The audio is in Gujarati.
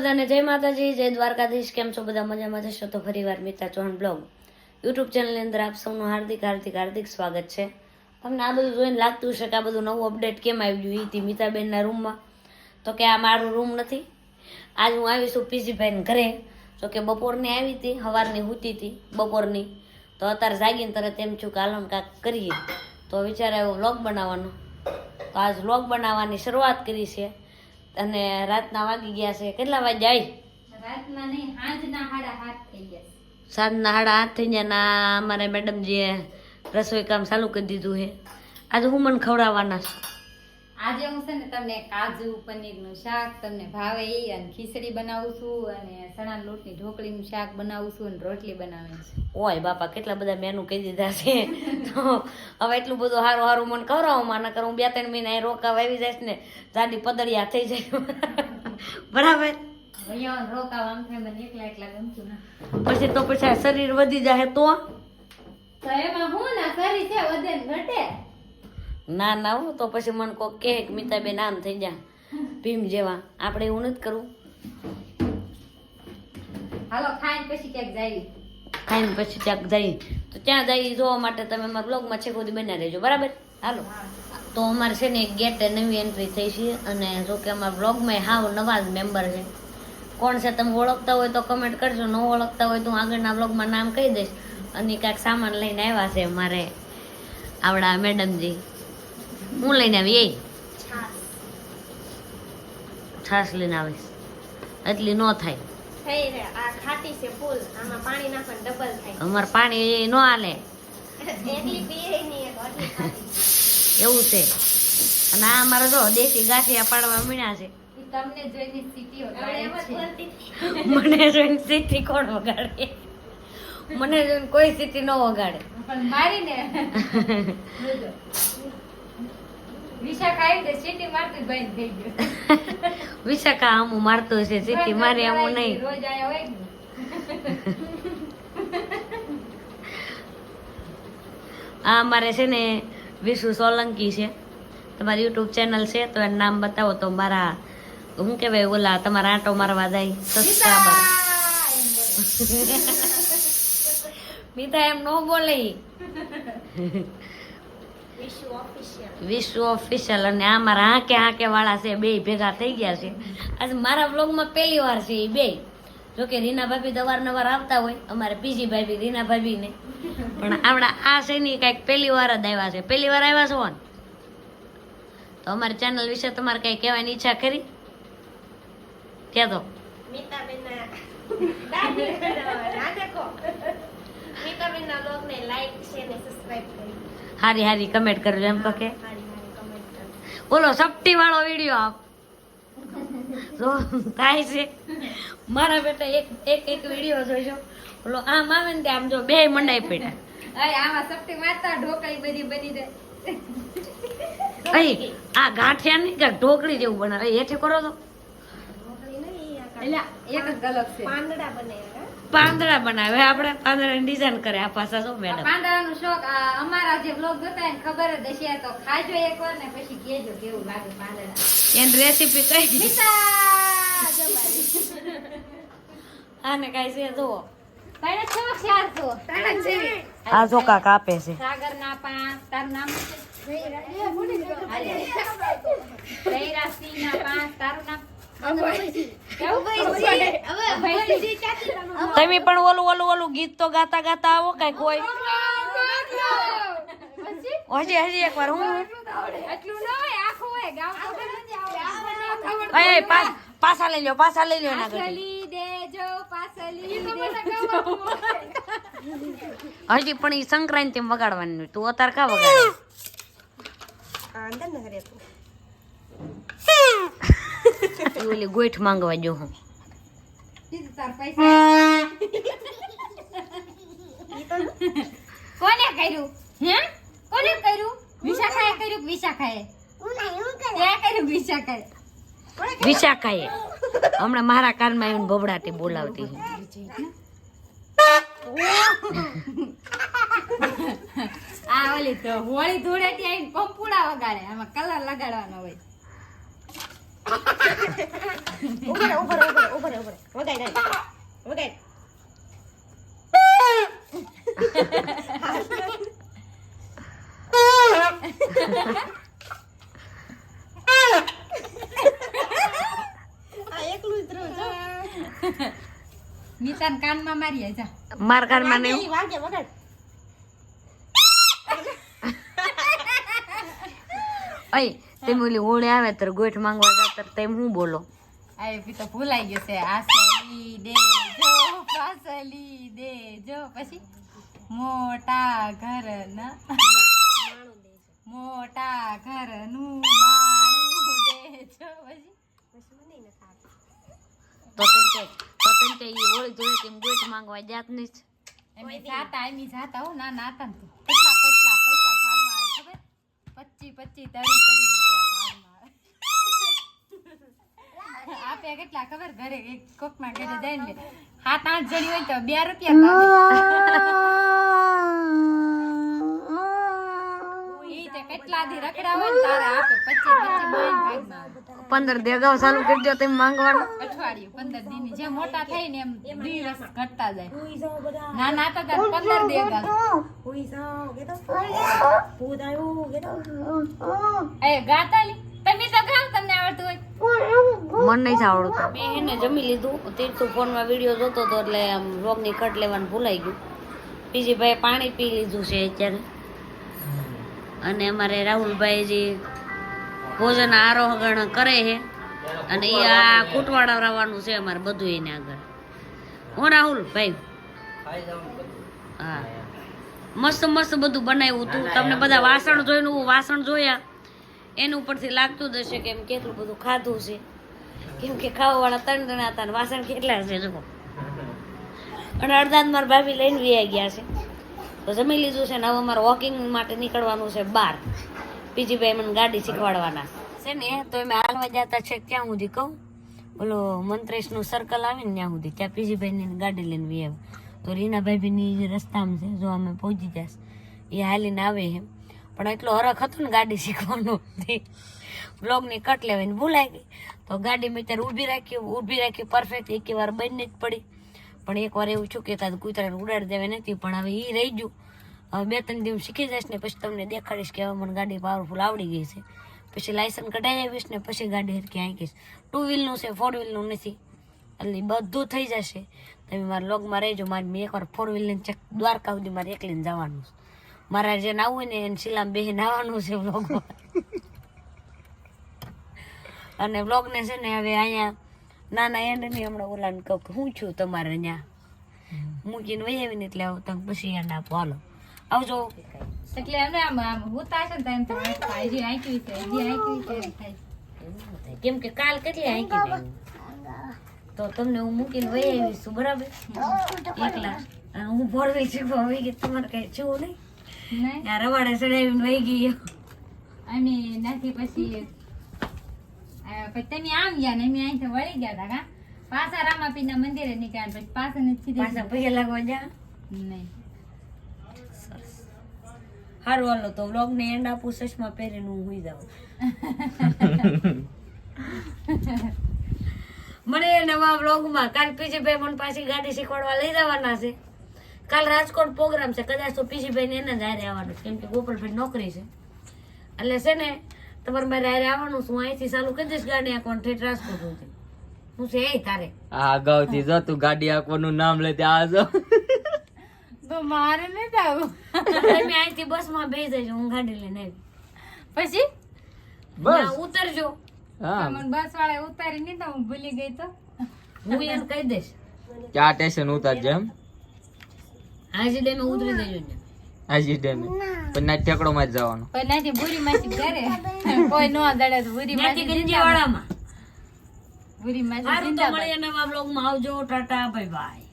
બધાને જય માતાજી, જય દ્વારકાધીશ. કેમ છો બધા? મજામાં જશો તો ફરીવાર મિતા ચૌહાણ બ્લોગ. યુટ્યુબ ચેનલની અંદર આપ સૌનું હાર્દિક હાર્દિક હાર્દિક સ્વાગત છે. તમને આ બધું જોઈને લાગતું હશે કે આ બધું નવું અપડેટ કેમ આવી ગયું હતી મિતાબેનના રૂમમાં. તો કે આ મારું રૂમ નથી. આજ હું આવીશું પીજીભાઈને ઘરે. તો કે બપોરની આવી હતી સવારની હૂતી હતી બપોરની. તો અત્યારે જાગીને તરત એમ છું કે આલમ કાંક કરીએ. તો વિચાર આવ્યો વ્લોગ બનાવવાનો. તો આજ વ્લોગ બનાવવાની શરૂઆત કરી છે. અને રાતના વાગી ગયા છે. કેટલા વાગે આવી? રાતના નહીં સાંજના સાડા હાથ થઈ ગયા સાંજના સાડા આઠ થઈ ગયા ના અમારે મેડમજીએ રસોઈ કામ ચાલુ કરી દીધું છે. આજે હું મને ખવડાવવાના છે? આજે હું છે ને તમને કાજુ પનીરનું શાક તમને ભાવે એ અને ખીચડી બનાવું છું અને સણા લોટની ઢોકળીનું શાક બનાવું છું અને રોટલી બનાવી છે. ઓય બાપા કેટલા બધા મેનુ કહી દીધા છે. તો હવે એટલું બધું સારું સારું મને કરાવો માં નકર હું બે ત્રણ મહિના અહીં રોકાવા આવી જઈશ ને જાડી પદળિયા થઈ જાય. બરાબર? પછી તો પછી શરીર વધી જાય તો? એમાં હું ના કરી છે વજન ઘટે. ના ના હો તો પછી મને કોક કહે કે મિતાબેન આમ થઈ જા. ભીમ જેવા. આપણે એવું નથી કરવું. હાલો ખાઈને પછી ક્યાંક જાય ખાઈને પછી ક્યાંક જઈ તો ત્યાં જઈ જોવા માટે તમે અમારા બ્લોગમાં છે સુધી બનાવી રહેજો. બરાબર? હાલો. તો અમારે છે ને એક ગેટ નવી એન્ટ્રી થઈ છે અને જો કે અમારા બ્લોગમાં હાવ નવા જ મેમ્બર છે. કોણ છે તમે ઓળખતા હોય તો કમેન્ટ કરજો. ન ઓળખતા હોય તો હું આગળના બ્લોગમાં નામ કહી દઈશ. અને કાંઈક સામાન લઈને આવ્યા છે મારે આવડા મેડમજી. હું લઈને આવી એ છાશ લઈને આવીશ. એટલી ન થાય. થઈ રે આ ખાટી છે ફૂલ. આમાં પાણી નાખવાનું ડબલ થાય. અમારે પાણી ન હાલે. એવું છે. અને આ અમારે જો દેશી ગાંઠિયા પાડવા મીણ્યા છે. મને જોઈને સીટી કોણ વગાડે? મને જોઈને કોઈ સીટી ન વગાડે. પણ મારીને. જોજો. વિશાખા આવી તે સિટી મારતી બંધ થઈ ગયું. વિશાખા આમું મારતો છે સીટી મારી આમ નહીં. રોજ આયા હોય આ અમારે છે ને વિશુ સોલંકી છે. તમારી યુટ્યુબ ચેનલ છે તો એનું નામ બતાવો તો મારા શું કહેવાય ઓલા તમારા આંટો મારવા જાય. સબસ્ક્રાઈબર મીતા એમ ન બોલે. વિશ્વ ઓફિશિયલ અને આ મારા હાંકે હાંકે વાળા છે, બે ભેગા થઈ ગયા છે. આજે મારા વ્લોગમાં પહેલી વાર છે એ બે. જોકે રીના ભાભી તો અવારનવાર આવતા હોય, અમારે પીજી ભાભી, રીના ભાભી ને પણ આપણા આ છે કાંઈક પહેલી વાર જ આવ્યા છે. પહેલી વાર આવ્યા છો તો અમારી ચેનલ વિશે તમારે કઈ કહેવાની ઈચ્છા ખરી? કે. તો લાઈક છે ને સબસ્ક્રાઇબ કરી. હારી હારી કમેન્ટ કરજો એમ તો કે. બોલો સપટી વાળો વીડિયો આપ. જો થાય છે. મારા બેટા એક એક એક વીડિયો જોઈજો બોલો આમ આવે ને આમ જો બે મંડાઈ પડ્યા. અરે આમાં સપટી મારતા ઢોકળી બધી બની જાય. અહીં આ ગાંઠિયા નહીં કે ઢોકળી જેવું બનાવે હેઠે કરો તો. ઢોકળી નહીં આ એટલે એક જ ગલક છે. પાંદડા બને. પાંદડા બનાવે. આપણે પાંદડાની ડિઝાઇન કરે આ પાસા શું મેડમ? પાંદડાનો શોખ આ અમારા જે બ્લોગ જોતા એને ને ખબર જ હશે. તો ખાજો એકવાર ને પછી કેજો કેવું લાગે પાંદડા. એની રેસીપી કઈ. આને કાંઈ છે જુઓ. પણ છો? ચાર છો તારા છે? આ ચોકા કાપે છે. સાગર ના પા તારું નામ છે? જયરાજસિંહ ના પા તારું નામ. તમે પણ ઓલું ઓલું ઓલું ગીત તો ગાતા ગાતા આવો કઈ કોઈ પછી હજી હજી એકવાર હું? એટલું ન હોય આખું હોય ગામ તો એ પા- પાછા લઈ લો પાછા લઈ લો હજી પણ એ સંક્રાંતિ વગાડવાની તું અત્યારે કા વગાડે? અંદર ઈ ઓલી ગોઠ માંગવા જો હું. કોને કર્યું? હે? કોને કર્યું? વિશાખાએ કર્યું વિશાખાએ? કર્યું વિશાખાએ? વિશાખાએ. હમણાં મારા કાનમાં આવીને બબડાટી બોલાવતી આ ઓલી તો હોળી ધૂળેટી આવીને પંપુડા વગાડે. આમાં કલર લગાડવાનો હોય. ઉભરે ઉભરે ઉભરે ઉભરે ઉભરે વગાડ હાલ. વગાડ આ એકલું જ રહ્યું જો. મિતાન કાનમાં મારી જા માર કાનમાં વાગે નહીં ઈ વાગે વગાડ અય તેમ ઓલી હોળી આવે તો ગોઠ માંગવા જાતર તેમ હું બોલો. આ એ તો ભૂલાઈ ગયો છે. આસલી દે જો પાસલી દે જો. પછી? મોટા ઘર ના મોટા ઘરનું માણું દે જો. પછી? તો તેમ કે તો તેમ કે ઈ હોળી જોડે તેમ ગોઠ માંગવા જાત નહીં. એમ જાતા એમ જાતા હો ના ના હતા ને તું. કેટલા પૈસા પૈસા ભાગમાં આવે ખબર? પચી પચી તરી તરી રૂપિયા ભાગમાં કેટલા ખબર? ઘરે એક માં ઘરે જાય ને સાત આઠ જણી હોય તો બે રૂપિયા પંદર દી અગાઉ ચાલુ કરી દો તેમ માંગવાનું. અઠવાડિયું પંદર દિન જે મોટા થાય ને એમ દિવસ ઘટતા જાય. ના ના તો પંદર દી અગાઉ. એ ગાતા લી? આવડતું હોય? મન નહીં આવડતું. મેં એને જમી લીધું. તીર્થુ ફોનમાં વીડિયો જોતો હતો એટલે આમ રોગની કટ લેવાનું ભૂલાઈ ગયું. બીજી ભાઈ પાણી પી લીધું છે અત્યારે. અને અમારે રાહુલભાઈ જે ભોજન આરોહણ કરે છે અને એ આ કૂટવાડા રાવાનું છે અમારે બધું એને આગળ. હું રાહુલ ભાઈ. હા. મસ્ત મસ્ત બધું બનાવ્યું હતું તમને બધા વાસણ જોઈને હું વાસણ જોયા. એનું ઉપરથી લાગતું જ હશે કે એમ કેટલું બધું ખાધું છે. કેમ કે ખાવાવાળા ત્રણ જણા હતા વાસણ કેટલા છે જો અને અડધા મારા ભાભી લઈને વી ગયા છે. તો જમી લીધું છે ને હવે અમારે વોકિંગ માટે નીકળવાનું છે બહાર. પીજીભાઈ મને ગાડી શીખવાડવાના. છે ને, તો અમે હાલવા જતા છે ત્યાં સુધી કહું. ઓલો મંત્રેશનું સર્કલ આવે ને ત્યાં સુધી. ત્યાં પીજીભાઈની ગાડી લઈને વી આવે તો રીના ભાભીની રસ્તામાં છે, જો અમે પહોંચી જશ. એ હાલીને આવે છે પણ એટલો હરખ હતો ને ગાડી શીખવાનો બ્લોગની કટ લેવાની ભૂલાઈ ગઈ તો ગાડી મેં ત્યારે ઊભી રાખી ઊભી રાખી પરફેક્ટ એક વાર બંને જ પડી. પણ એક વાર એવું છું કે તાર કૂતરાને ઉડાડી દેવા નથી પણ હવે એ રહી ગયું. હવે બે ત્રણ દિવસ શીખી જઈશ ને પછી તમને દેખાડીશ કે હવે મને ગાડી પાવરફુલ આવડી ગઈ છે. પછી લાયસન્સ કઢાઈ આવીશ ને પછી ગાડી હરકી આંકીશ ટુ વ્હીલનું છે ફોર વ્હીલનું નથી. એટલે બધું થઈ જશે. તમે મારા લોગમાં રહેજો, મારે મેં એકવાર ફોર વ્હીલને ચેક દ્વારકા સુધી મારે એકલીને જવાનું છે. મારા જે નાવું હોય ને એને શિલામ બેહીને આવવાનું છે વ્લોગમાં અને વ્લોગને છે ને હવે અહીંયા નાના એને નહીં હમણાં ઓલાને કહું કે હું છું તમારે ત્યાં મૂકીને વહી આવીને એટલે આવું તમે પછી એને આપો. હાલો. આવજો. એટલે હવે આમ આમ હોતા છે ને તો થાય. કે હજી આંકી છે હજી આંકી છે કેમ કે કાલ કેટલી આંકી તો તમને હું મૂકીને વહી આવીશું બરાબર? એકલા. હું ભોળવી છું વહી કે તમારે કઈ છું નહીં? રવાડે ચડાવીને વહી ગયો. અમે નથી પછી તમે આમ ગયા ને અમે અહીંથી વળી ગયા હતા કા? પાછા રામાપીના મંદિરે નીકળ્યા પછી પાછા નથી પાછા પગે લાગવા જા નહીં. હારું હાલો તો વ્લોગ ને એન્ડ આપું ચશ્મા પહેરીને હું હુઈ જાઉં. મને નવા વ્લોગમાં કાલ પીજીભાઈ મને પાછી ગાડી શીખવાડવા લઈ જવાના છે. કાલ રાજકોટ પ્રોગ્રામ છે. કદાચ તો પીજીભાઈ ને એને જ હારે આવવાનું છે, કેમ કે ગોપાલભાઈ નોકરી છે. એટલે છે ને તમારે મારે હારે આવવાનું છું. અહીંથી ચાલુ કરી દઈશ ગાડી આંકવાનું થઈ ટ્રાન્સપોર્ટ સુધી. હું છે એ તારે. આ અગાઉથી જો તું ગાડી આંકવાનું નામ લે ત્યાં આવજો. તો મારે નથી આવું તમે અહીંથી બસમાં બેસી જજો હું ગાડી લઈને આવી. પછી? બસ. ઉતરજો. હા. મને બસ વાળા ઉતારી નહીં તો હું ભૂલી ગઈ તો. હું એને કહી દઈશ. ક્યાં સ્ટેશન ઉતારજે એમ? હાજી ડેમે ઉતરી દેજો ને. હાજી ડેમે. પણ ના ટેકડો માં જવાનો. પણ નાથી બુરી માસી ઘરે. કોઈ નો દડે તો બુરી માસી ગંજીવાડામાં બુરી માસી જિંદાબાદ. મળીએ નવા બ્લોગમાં આવજો ટાટા બાય બાય